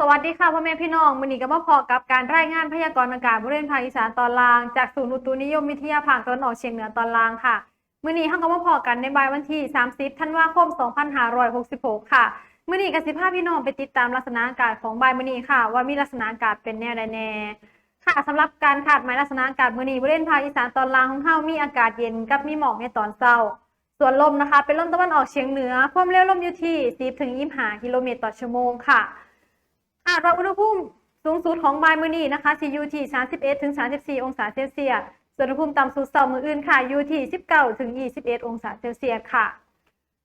สวัสดีค่ะพ่อแม่พี่น้องมื้อนี้ก็มาพอกับการรายงานพยากรณ์อากาศบริเวณภาคอีสานตอนล่าง จากศูนย์อุตุนิยมวิทยาภาคตะวันออกเฉียงเหนือตอนล่างค่ะมื้อนี้เฮาก็มาพอกันในบ่ายวันที่ 30ธันวาคม 2566 ค่ะมื้อนี้ก็สิพาพพี่น้องไปติดตามลักษณะอากาศของบ่ายมื้อนี้ค่ะ ว่ามีลักษณะอากาศเป็นแนวใดแน่ค่ะสำหรับการคาดหมายลักษณะอากาศมื้อนี้บริเวณภาคอีสานตอนล่างของเฮามีอากาศเย็นกับมีหมอกในตอนเช้า ส่วนลมนะคะ เป็นลมตะวันออกเฉียงเหนือความเร็วลมอยู่ที่10ถึง25กิโลเมตรต่อชั่วโมงค่ะ ดว่าอุณหภูมิสูงสุดของบ่ายมื้อนี้นะคะสิอยู่ที่ 31ถึง34 องศาเซลเซียส ส่วนอุณหภูมิต่ำสุดสาร์มื้ออื่นค่ะอยู่ที่ 19ถึง21 องศาเซลเซียสค่ะ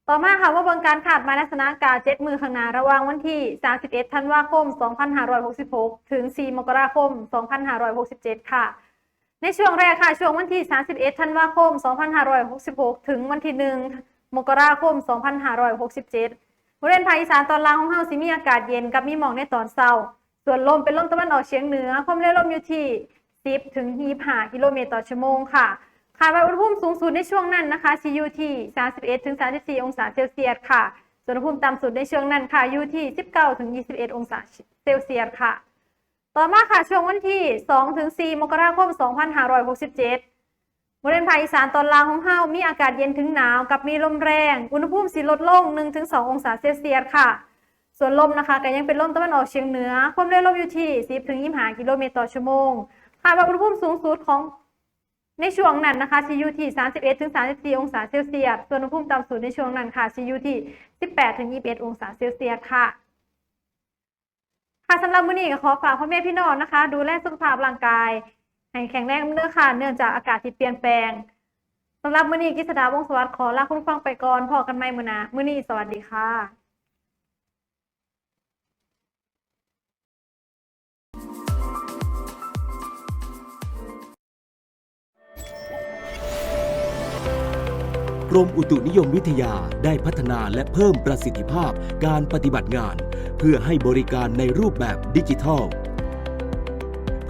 ต่อมาค่ะว่าบางการคาดมาลักษณะอากาศ7มือข้างหน้าระหว่างวันที่ 31 ธันวาคม 2566 ถึง 4 มกราคม 2567 ค่ะในช่วงแรกค่ะ ช่วงวันที่ 31 ธันวาคม 2566 ถึงวันที่ 1 มกราคม 2567 บริเวณภาคอีสานตอนล่างของเฮาสิมีอากาศเย็นกับมีหมอกในตอนเช้า ส่วนลมเป็นลมตะวันออกเฉียงเหนือ ความเร็วลมอยู่ที่ 10 ถึง 25 กิโลเมตรต่อชั่วโมงค่ะคาดว่าอุณหภูมิสูงสุดในช่วงนั้นนะคะสิอยู่ที่ 31 ถึง 34 องศาเซลเซียสค่ะ ส่วนอุณหภูมิต่ำสุดในช่วงนั้นค่ะอยู่ที่ 19 ถึง 21 องศาเซลเซียสค่ะ ต่อมาค่ะช่วงวันที่ 2 ถึง 4 มกราคม 2567 บริเวณภาคอีสานตอนล่างของเฮามีอากาศเย็นถึงหนาวกับมีลมแรง อุณหภูมิสิลดลง 1-2 องศาเซลเซียสค่ะ ส่วนลมนะคะก็ยังเป็นลมตะวันออกเฉียงเหนือ ความเร็วลมอยู่ที่ 10-25 กิโลเมตรต่อชั่วโมงคาดว่าอุณหภูมิสูงสุดของในช่วงนั้นนะคะสิอยู่ที่ 31-34 องศาเซลเซียส ส่วนอุณหภูมิต่ำสุดในช่วงนั้นค่ะสิอยู่ที่ 18-21 องศาเซลเซียสค่ะ ค่ะสำหรับมื้อนี้ก็ขอฝากพ่อแม่พี่น้องนะคะ ดูแลสุขภาพร่างกาย ให้แข็งแรงเนื้อค่ะ เนื่องจากอากาศที่เปลี่ยนแปลงสำหรับมื้อนี้กิษดาวงสวัสดิ์ขอลาคุณฟังไปก่อนพอกันใหม่มื้อหน้ามื้อนี้สวัสดีค่ะกรมอุตุนิยมวิทยาได้พัฒนาและเพิ่มประสิทธิภาพการปฏิบัติงาน เพื่อให้บริการในรูปแบบดิจิทัล